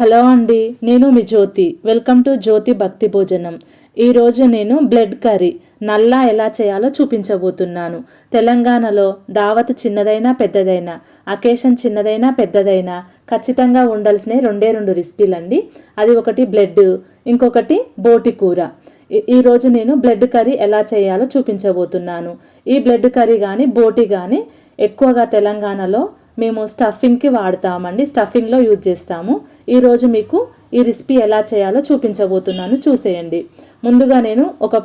Hello అండి నేను మీ జ్యోతి. Welcome to జ్యోతి భక్తి భోజనం. ఈరోజు నేను బ్లడ్ కర్రీ నల్లా ఎలా చేయాలో చూపించబోతున్నాను. తెలంగాణలో దావత్ చిన్నదైనా పెద్దదైనా అకేషన్ చిన్నదైనా పెద్దదైనా ఖచ్చితంగా ఉండాల్సిన రెండే రెండు రెసిపీలు అండి అది ఒకటి బ్లడ్ ఇంకొకటి బోటి కూర. ఈ- ఈరోజు నేను బ్లడ్ కర్రీ ఎలా చేయాలో చూపించబోతున్నాను. ఈ బ్లడ్ కర్రీ కానీ బోటి కానీ ఎక్కువగా తెలంగాణలో మేము స్టఫింగ్కి వాడతామండి. స్టఫింగ్లో యూజ్ చేస్తాము. ఈరోజు మీకు ఈ రెసిపీ ఎలా చేయాలో చూపించబోతున్నాను. చూసేయండి. ముందుగా నేను ఒక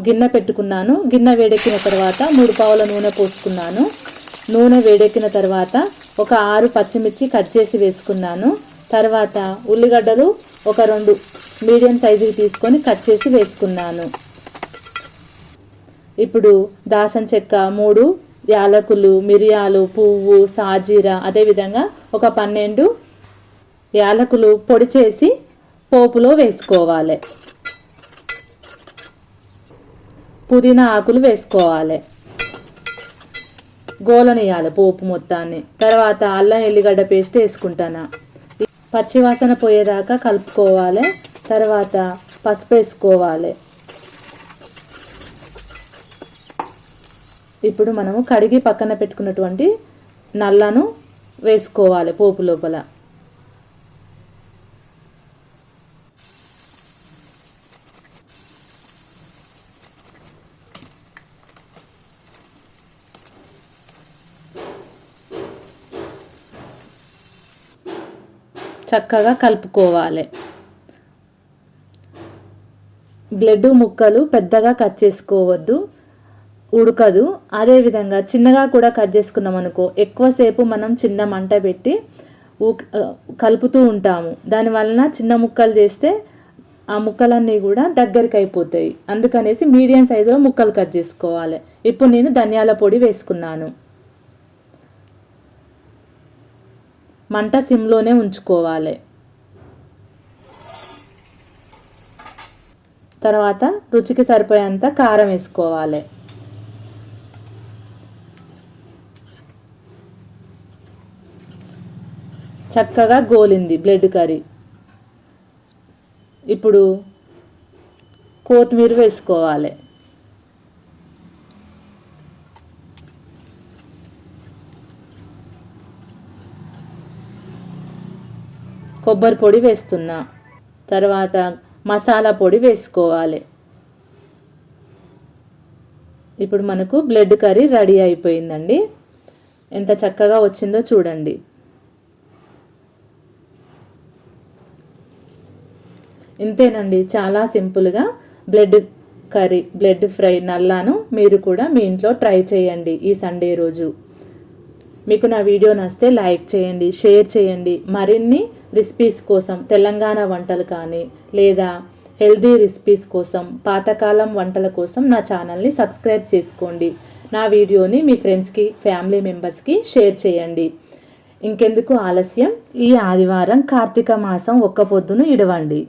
గిన్నె పెట్టుకున్నాను. గిన్నె వేడెక్కిన తర్వాత మూడు పావుల నూనె పోసుకున్నాను. నూనె వేడెక్కిన తర్వాత ఒక ఆరు పచ్చిమిర్చి కట్ చేసి వేసుకున్నాను. తర్వాత ఉల్లిగడ్డలు ఒక రెండు మీడియం సైజుకి తీసుకొని కట్ చేసి వేసుకున్నాను. ఇప్పుడు దాసం చెక్క మూడు యాలకులు మిరియాలు పువ్వు సాజీర అదేవిధంగా ఒక పన్నెండు యాలకులు పొడి చేసి పోపులో వేసుకోవాలి. పుదీనా ఆకులు వేసుకోవాలి. గోలనియాలి పోపు మొత్తాన్ని. తర్వాత అల్లం ఎల్లిగడ్డ పేస్ట్ వేసుకుంటాను. పచ్చివాసన పోయేదాకా కలుపుకోవాలి. తర్వాత పసుపు వేసుకోవాలి. ఇప్పుడు మనము కడిగి పక్కన పెట్టుకున్నటువంటి నల్లను వేసుకోవాలి పోపు లోపల. చక్కగా కలుపుకోవాలి. బ్లడ్ ముక్కలు పెద్దగా కట్ చేసుకోవద్దు. ఉడకదు. అదేవిధంగా చిన్నగా కూడా కట్ చేసుకుందాం అనుకో. ఎక్కువసేపు మనం చిన్న మంట పెట్టి కలుపుతూ ఉంటాము. దానివలన చిన్న ముక్కలు చేస్తే ఆ ముక్కలన్నీ కూడా దగ్గరికి అయిపోతాయి. అందుకనేసి మీడియం సైజులో ముక్కలు కట్ చేసుకోవాలి. ఇప్పుడు నేను ధనియాల పొడి వేసుకున్నాను. మంట సిమ్లోనే ఉంచుకోవాలి. తర్వాత రుచికి సరిపోయేంత కారం వేసుకోవాలి. చక్కగా గోలింది బ్లడ్ కర్రీ. ఇప్పుడు కొత్తిమీర వేసుకోవాలి. కొబ్బరి పొడి వేస్తున్నా. తర్వాత మసాలా పొడి వేసుకోవాలి. ఇప్పుడు మనకు బ్లడ్ కర్రీ రెడీ అయిపోయిందండి. ఎంత చక్కగా వచ్చిందో చూడండి. ఇంతేనండి చాలా సింపుల్గా. బ్లడ్ కర్రీ బ్లడ్ ఫ్రై నల్లాను మీరు కూడా మీ ఇంట్లో ట్రై చేయండి ఈ సండే రోజు. మీకు నా వీడియో నచ్చితే లైక్ చేయండి షేర్ చేయండి. మరిన్ని రెసిపీస్ కోసం తెలంగాణ వంటలు కానీ లేదా హెల్దీ రెసిపీస్ కోసం పాతకాలం వంటల కోసం నా ఛానల్ని సబ్స్క్రైబ్ చేసుకోండి. నా వీడియోని మీ ఫ్రెండ్స్కి ఫ్యామిలీ మెంబర్స్కి షేర్ చేయండి. ఇంకెందుకు ఆలస్యం? ఈ ఆదివారం కార్తీక మాసం ఒక్క పొద్దును ఇడవండి.